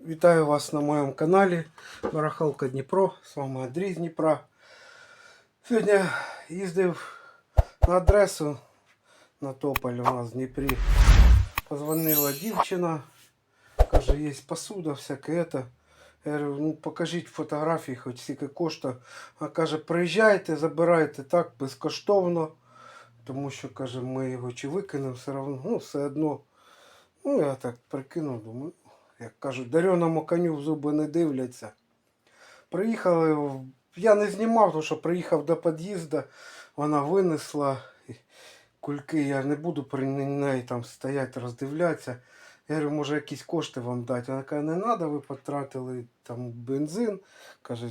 Вітаю вас на моєму каналі Барахалка Дніпро. З вами Андрій Дніпра. Сьогодні їздив на адресу на Тополь у нас в Дніпрі. Позвонила дівчина. Каже, є посуда, всяке. Я говорю, ну покажіть фотографії, хоч скільки коштує. А каже, приїжджайте, забирайте так безкоштовно. Тому що, каже, ми його чи викинемо все одно, ну, все одно. Ну, я так прикинув, думаю, як кажуть, дареному коню в зуби не дивляться. Приїхали, я не знімав, тому що приїхав до під'їзду, вона винесла кульки, я не буду при неї там стояти, роздивлятися. Я говорю, може якісь кошти вам дати. Вона каже, не треба, ви потратили там бензин. Каже,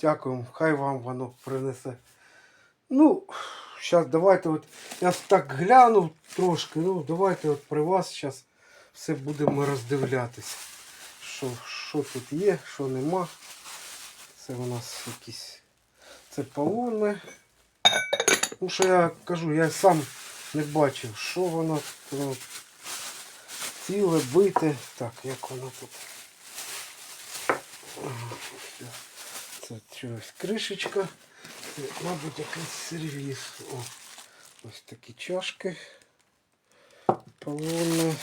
дякуємо, хай вам воно принесе. Ну, зараз давайте от, я так глянув трошки, ну давайте от при вас зараз все будемо роздивлятися. Що, що тут є, що нема. Це у нас якісь це полони. Ну що я кажу, я сам не бачив, що воно ну, ціле, бите. Так, як воно тут. Це чогось кришечка. Мабуть, якийсь сервіс. О, ось такі чашки. Полони.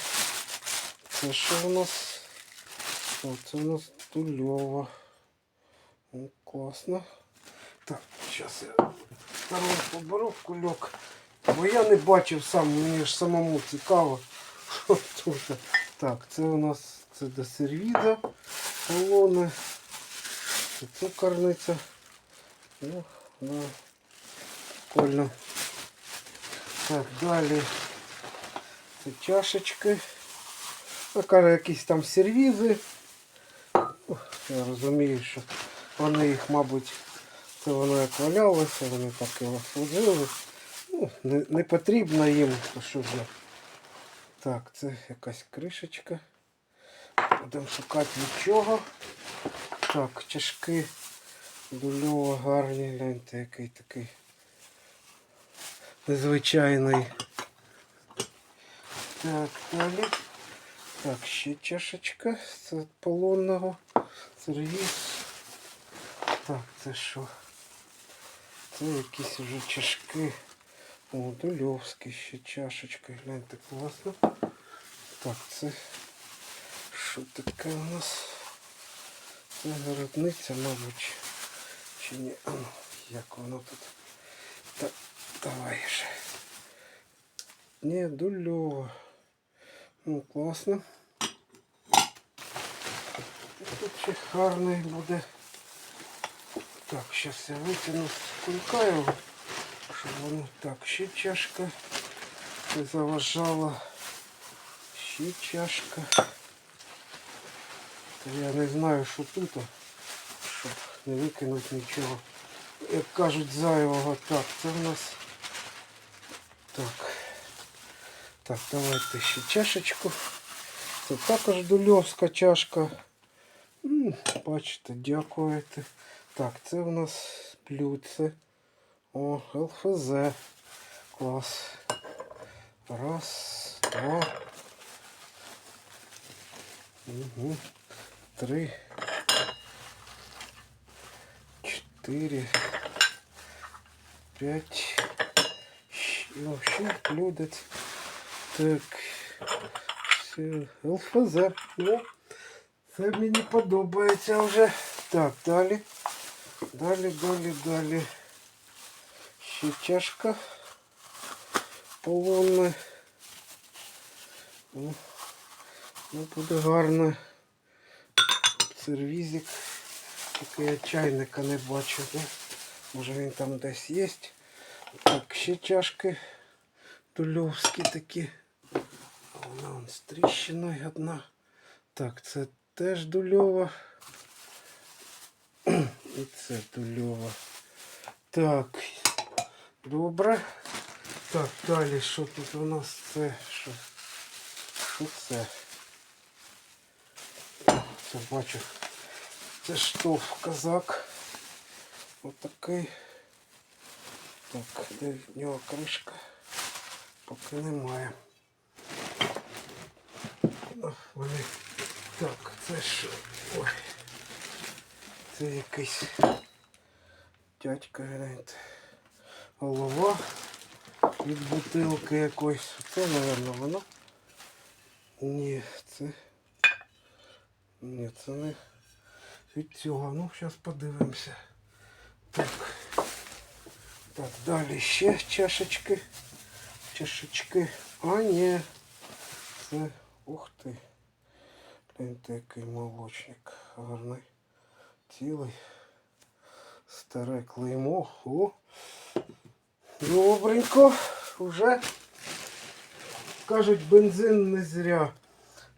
Це що у нас? О, це у нас тульова. Ну, класно. Так, зараз я второй поберу кульок. Бо я не бачив сам, мені ж самому цікаво. Так, це у нас це до сервіза. Полони. Це цукорниця. Ну, прикольно. Так, далі. Це чашечки. Ну, якісь там сервізи. Я розумію, що вони їх, мабуть, це воно як валялося, вони так і розложили. Ну, не, не потрібно їм, то що вже. Так, це якась кришечка. Будемо шукати нічого. Так, чашки дульово гарні, гляньте, який такий незвичайний. Так, далі. Так, ще чашечка з полонного. Сервіс. Так, це що? Це якісь вже чашки. О, дульовські ще чашечка. Гляньте, класно. Так, це що таке у нас? Це городниця, мабуть. Чи ні? А ну, як воно тут? Так, давай ще. Ні, дульово. Ну, класно. Ще гарний буде. Так, зараз я витягну з кулька щоб воно так, ще чашка не заважала. Ще чашка. Та я не знаю, що тут, щоб не викинути нічого. Як кажуть, зайвого. Так, це в нас. Так. Так, давайте ще чашечку. Це також дульовська чашка. Бачите, дякуєте. Так, це у нас блюдце. О, ЛФЗ. Клас. Раз, два. Угу. Три. Чотири. П'ять. Ну, ще блюдець. Так. Все. ЛФЗ. Ну, це мені подобається вже. Так, далі. Далі, далі, далі. Ще чашка. Полонна. Ну, буде гарно. Сервізик. Тільки я чайника не бачу. Да? Може він там десь є. Так, ще чашки. Тульовські такі. Вона вон з тріщиною одна. Так, це теж дульова. І це дульова. Так. Добре. Так, далі що тут у нас це? Що, що це? Це бачу. Це штоф казак. Отакий. Так, де в нього кришка? Поки немає. Ну, Вони так. Це що? Ой. Це якийсь дядька, гляньте. Голова від бутилки якоїсь. Це, мабуть, воно. Ні, це. Ні, це не від цього. Ну, зараз подивимося. Так. Так, далі ще чашечки. Чашечки. А, ні. Це. Ух ти. Який молочник. Гарний. Цілий. Старе клеймо. О. Добренько. Уже. Кажуть, бензин не зря.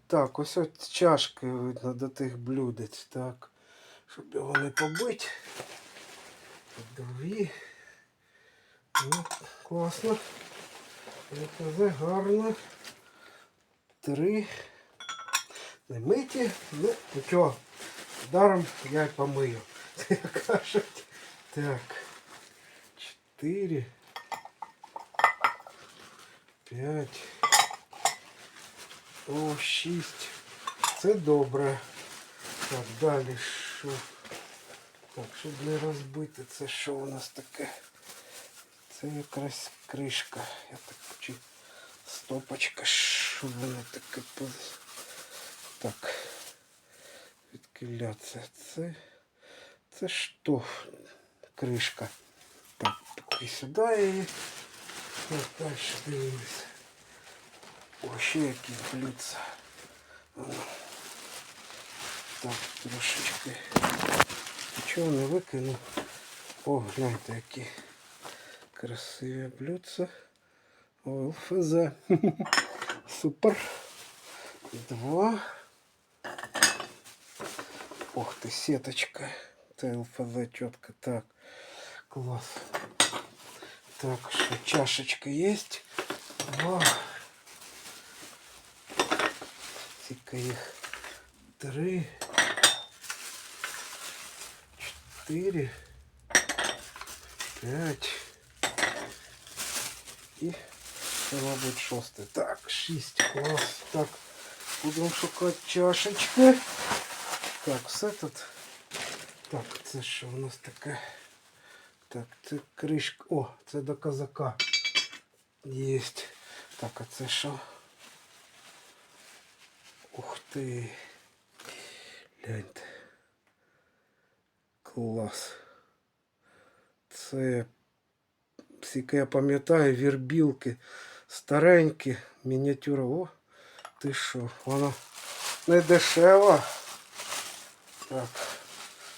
Так, ось от чашки видно до тих блюдець. Так. Щоб його не побити. Дві. Ну, класно. ЛФЗ гарно. Три. Не миті. Ну, нічого. Даром я й помию. Як кажуть. Так. Чотири. П'ять. О, шість. Це добре. Так, далі що? Так, щоб не розбити, це що у нас таке? Це якраз кришка. Я так чи стопочка, що воно таке поз- Так. Відкиляться. Це. Це що? Кришка. Так, поки сюди її. Так, далі дивимося. О, ще якісь блюдца. Так, трошечки. Нічого не викину. О, гляньте, які красиві блюдца. ЛФЗ. Супер. Два. Ох ты, сеточка. Це ЛФЗ чітко. Так. Класс. Так, что чашечка есть. Два. Тільки їх три. Чотири. П'ять. І це, мабуть, шосте. Так, шість. Клас. Так, будемо шукати чашечки. Так, все тут. Так, це що у нас таке? Так, це кришка. О, це до казака. Єсть. Так, а це що? Ух ти. Гляньте. Клас. Це, скільки я пам'ятаю, вірбілки старенькі, мініатюра. О, ти що, вона не дешева. Так.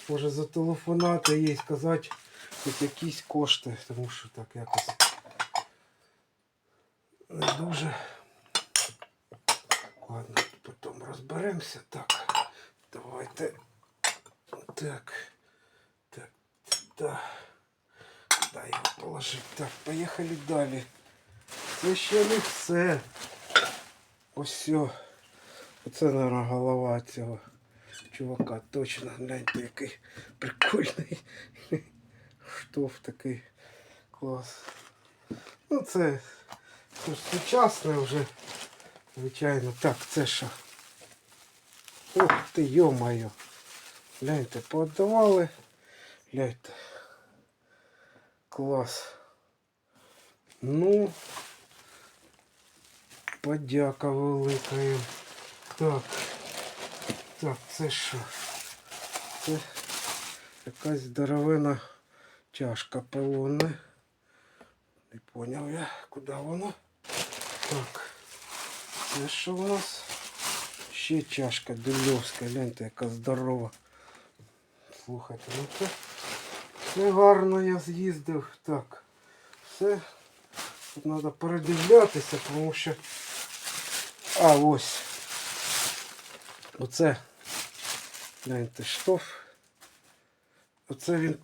Може зателефонувати їй сказати хоч якісь кошти, тому що так якось не дуже. Ладно, потім розберемося. Так, давайте. Так. Так, так. Дай його положити. Так, поїхали далі. Це ще не все. Ось. Оце, мабуть, голова цього чувака. Точно, гляньте, який прикольний. Штоф такий клас. Ну це, ж сучасне вже. Звичайно. Так, це що? Ух ти, йо-моє. Гляньте, поотдавали. Гляньте. Клас. Ну, подяка велика. Так. Так, це що? Це якась здоровена чашка полонна. Не поняв я, куди воно. Так. Це що у нас? Ще чашка дельовська, гляньте, яка здорова. Слухайте, ну це, це гарно я з'їздив. Так. Все. Тут треба передивлятися, тому що... А, ось. Оце. Гляньте, штоф. Оце він,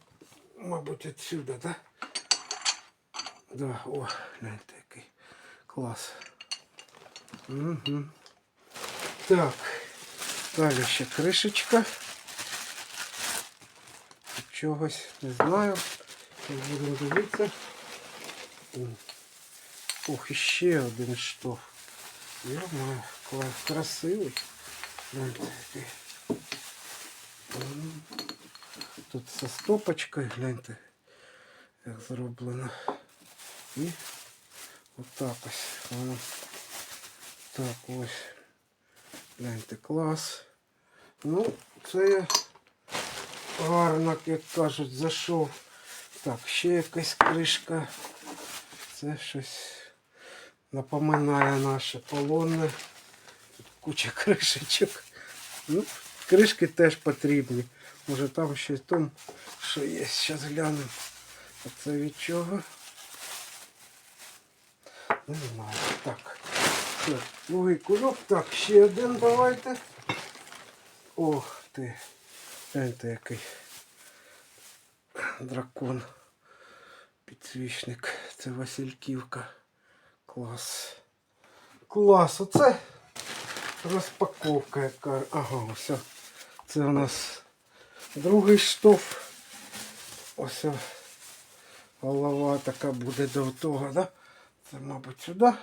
мабуть, отсюда, так? Да? О, гляньте, який клас. Угу. Так, далі ще кришечка. Чогось не знаю. Будемо дивитися. Ох, іще один штоф. Йома, клас красивий гляньте, Тут со стопочкою, гляньте, як зроблено. І отак ось. Воно. Так ось. Гляньте, клас. Ну, це я гарно, як кажуть, зайшов. Так, ще якась кришка. Це щось напоминає наше полонне. Куча кришечок. Ну, кришки теж потрібні. Може там ще там, що є. Зараз глянемо. А це від чого? Не знаю. Так. Все, другий кульок. Так, ще один давайте. Ох ти. Гляньте який дракон. Підсвічник. Це Васильківка. Клас. Клас. Оце розпаковка яка. Ага, все. Це у нас другий штоф. Ось голова така буде до того, да? Це, мабуть, сюди.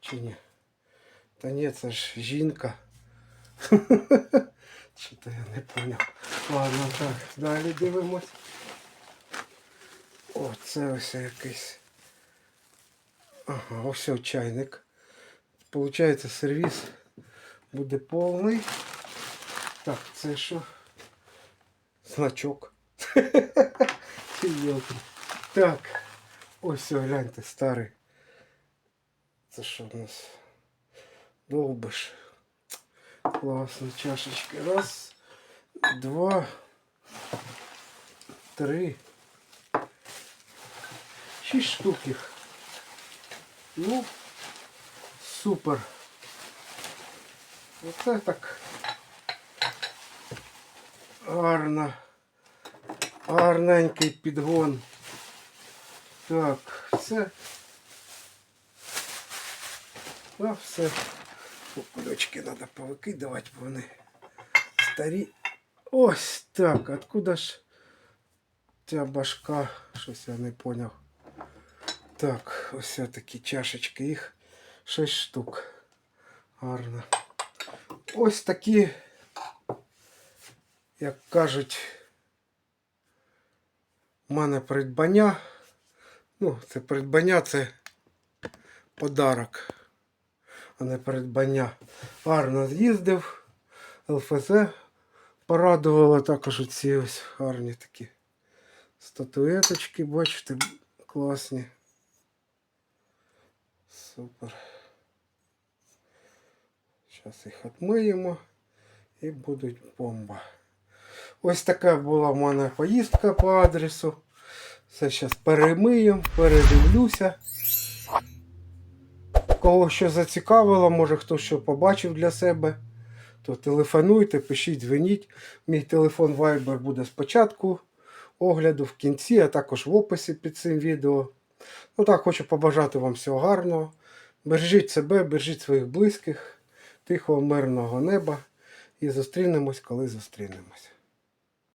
Чи ні? Та ні, це ж жінка. Чи то я не поняв. Ладно, так, далі дивимось. О, це ось якийсь. Ага, ось ось чайник. Получається сервіс буде повний. Так, це що? Значок. Йолки. Так. Ось ось, гляньте, старий. Це що в нас? Довбиш. Класно, чашечки. Раз, два, три. Шість штук їх. Ну, супер. Оце так гарно. Гарненький підгон. Так, все. А, все. О, Кульочки треба повикидувати, бо вони старі. Ось так. Откуда ж ця башка? Щось я не поняв. Так, ось такі чашечки. Їх 6 штук. Гарно. Ось такі, як кажуть, у мене придбання. Ну, це придбання, це подарок, а не придбання. Гарно з'їздив. ЛФЗ порадувало також ці ось гарні такі статуеточки, бачите, класні. Супер. Зараз їх відмиємо і будуть бомба. Ось така була в мене поїздка по адресу. Все зараз перемиємо, передивлюся. Кого що зацікавило, може хто що побачив для себе, то телефонуйте, пишіть, дзвоніть. Мій телефон Viber буде спочатку огляду, в кінці, а також в описі під цим відео. Ну так, хочу побажати вам всього гарного. Бережіть себе, бережіть своїх близьких, тихого, мирного неба. І зустрінемось, коли зустрінемось.